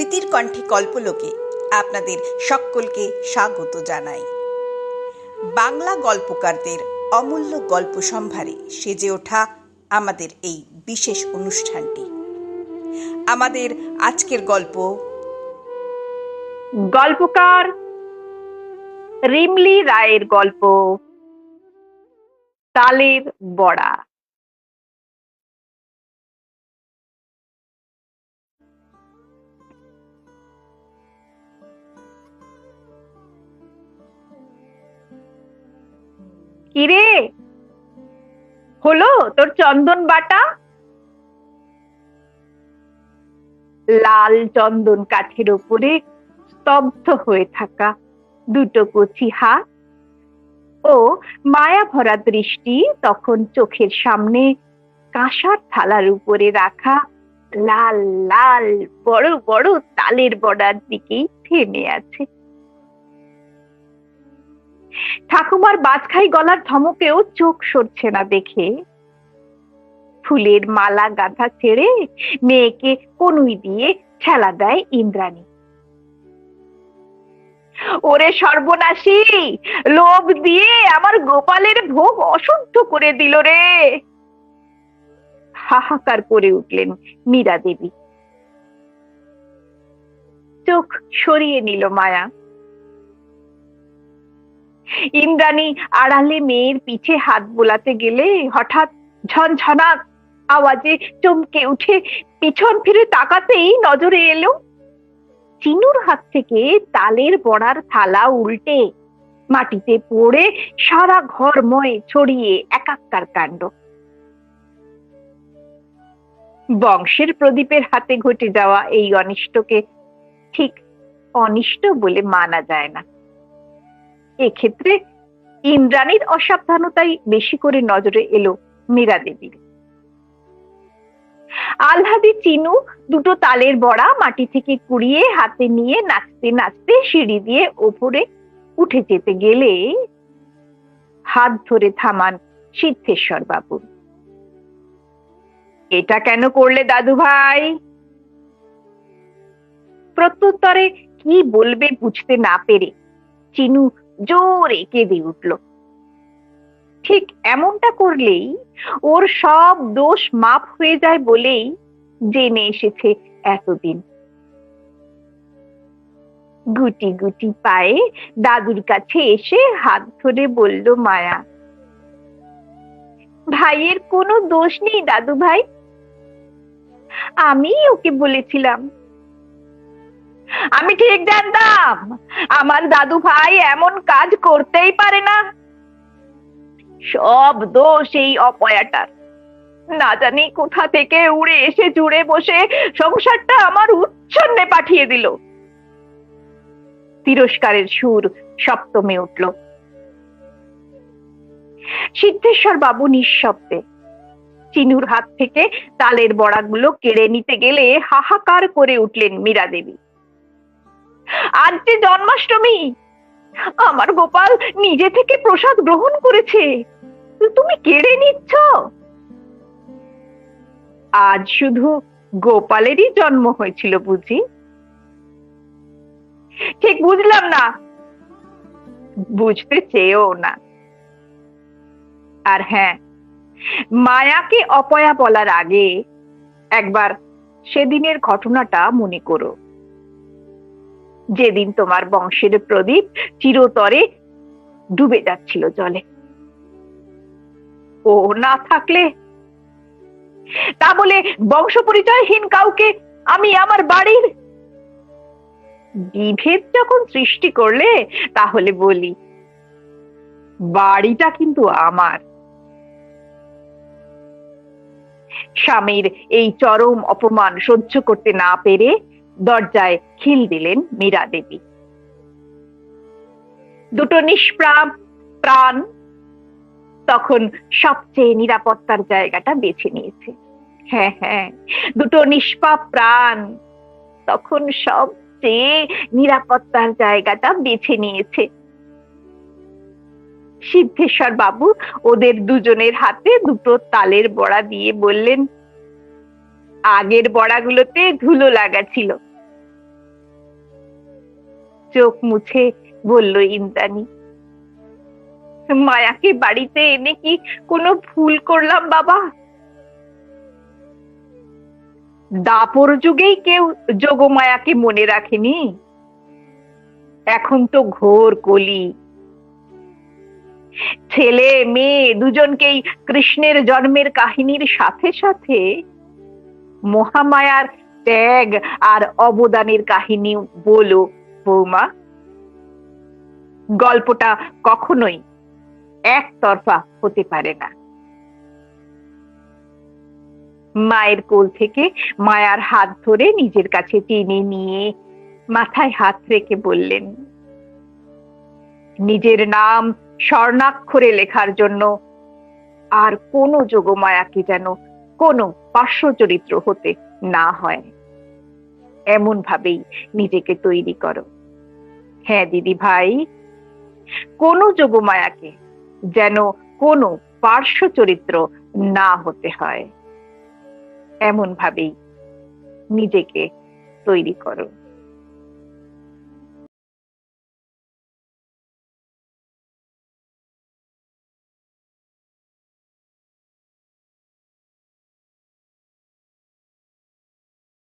স্মৃতির কণ্ঠে কল্পলোকে আপনাদের সকলকে স্বাগত জানাই। বাংলা গল্পকারদের অমূল্য গল্প সম্ভারে সেজে ওঠা আমাদের এই বিশেষ অনুষ্ঠানটি। আমাদের আজকের গল্প গল্পকার রিমলি রায়ের গল্প, তালের বড়া। কিরে? হলো, তোর চন্দন বাটা? লাল চন্দন কাঠের উপরে স্তব্ধ হয়ে থাকা দুটো কচি হাত ও মায়া ভরা দৃষ্টি তখন চোখের সামনে কাঁসার থালার উপরে রাখা লাল লাল, বড় বড় তালের বড়ার দিকেই থেমে আছে। ঠাকুমার বাজখাই গলার ধমকেও চোখ সরছে না দেখে। ফুলের মালা গাঁথা ছেড়ে মেয়েকে কনুই দিয়ে ঠেলা দেয় ইন্দ্রাণী। ওরে সর্বনাশী, লোভ দিয়ে আমার গোপালের ভোগ অশুদ্ধ করে দিল রে। হাহাকার করে উঠলেন মীরা দেবী চোখ সরিয়ে নিল মায়া। ইন্দ্রাণী আড়ালে মেয়ের পিঠে হাত বোলাতে গেলে হঠাৎ ঝনঝনা আওয়াজে চমকে উঠে পিছন ফিরে তাকাতেই নজরে এলো চিনুর হাত থেকে তালের বড়ার থালা উল্টে মাটিতে পড়ে সারা ঘরময় ছড়িয়ে একাকার কাণ্ড। বংশের প্রদীপের হাতে ঘটে যাওয়া এই অনিষ্টকে ঠিক অনিষ্ট বলে মানা যায় না। এক্ষেত্রে ইন্দ্রাণীর অসাবধানতাই বেশি করে নজরে এলো মীরা দেবীর। আলহাদি চিনু দুটো তালের বড়া মাটি থেকে কুড়িয়ে হাতে নিয়ে নাচতে নাচতে সিঁড়ি দিয়ে ওপরে উঠে যেতে গেলে হাত ধরে থামান সিদ্ধেশ্বর বাবু। এটা কেন করলে দাদু ভাই? প্রত্যুত্তরে কি বলবে বুঝতে না পেরে চিনু জোরে কেঁদে উঠল। ঠিক এমনটা করলেই ওর সব দোষ মাপ হয়ে যায় বলেই জেনে এসেছে এতদিন। গুটি গুটি পায়ে দাদুর কাছে এসে হাত ধরে বলল, মায়া, ভাইয়ের কোনো দোষ নেই দাদু ভাই আমি ওকে বলেছিলাম আমি ঠিক জানতাম। আমার দাদু ভাই এমন কাজ করতেই পারে না। সব দোষ এই অপয়াটার। না জানি কোথা থেকে উড়ে এসে জুড়ে বসে সংসারটা আমার উচ্ছন্নে পাঠিয়ে দিল। তিরস্কারের সুর সপ্তমে উঠল। সিদ্ধেশ্বর বাবু নিঃশব্দে চিনুর হাত থেকে তালের বড়াগুলো কেড়ে নিতে গেলে হাহাকার করে উঠলেন মীরা দেবী আজ যে জন্মাষ্টমী। আমার গোপাল নিজে থেকে প্রসাদ গ্রহণ করেছে। তুমি কেড়ে নিচ্ছ? আজ শুধু গোপালেরই জন্ম হয়েছিল বুঝি? ঠিক বুঝলাম না। বুঝতে চেয়েও না। আর হ্যাঁ মায়াকে অপয়া বলার আগে একবার সেদিনের ঘটনাটা মনে করো। যেদিন তোমার বংশের প্রদীপ চিরতরে ডুবে যাচ্ছিল জলে। ও না থাকলে? তা বলে বংশ পরিচয়হীন কাউকে আমি আমার বাড়ির বিভেদ যখন সৃষ্টি করলে, তাহলে বলি, বাড়িটা কিন্তু আমার। স্বামীর এই চরম অপমান সহ্য করতে না পেরে দরজায় খিল দিলেন মীরা দেবী। দুটো নিষ্প্রাণ প্রাণ তখন সবচেয়ে নিরাপত্তার জায়গাটা বেছে নিয়েছে। হ্যাঁ হ্যাঁ দুটো নিষ্পাপ প্রাণ তখন সবচেয়ে নিরাপত্তার জায়গাটা বেছে নিয়েছে। সিদ্ধেশ্বর বাবু ওদের দুজনের হাতে দুটো তালের বড়া দিয়ে বললেন আগের বড়াগুলোতে ধুলো লাগা ছিল চোখ মুছে বলল ইন্দ্রাণী, মায়াকে বাড়িতে এনে কি কোনো ভুল করলাম বাবা? দাপর যুগেই কেউ যোগমায়াকে মনে রাখেনি। এখন তো ঘোর কলি। ছেলে, মেয়ে, দুজনকেই কৃষ্ণের জন্মের কাহিনীর সাথে সাথে মহামায়ার ত্যাগ আর অবদানের কাহিনী বলো, বৌমা। গল্পটা কখনোই একতরফা হতে পারে না। মায়ের কোল থেকে মায়ার হাত ধরে নিজের কাছে টেনে নিয়ে মাথায় হাত রেখে বললেন, নিজের নাম স্বর্ণাক্ষরে লেখার জন্য আর কোনো যোগমায়াকে যেন কোনো পার্শ্ব চরিত্র হতে না হয়। এমন ভাবেই নিজেকে তৈরি করো। হ্যাঁ দিদি ভাই, কোনো যোগমায়াকে যেন কোনো পার্শ্ব চরিত্র না হতে হয়। এমন ভাবেই নিজেকে তৈরি করো।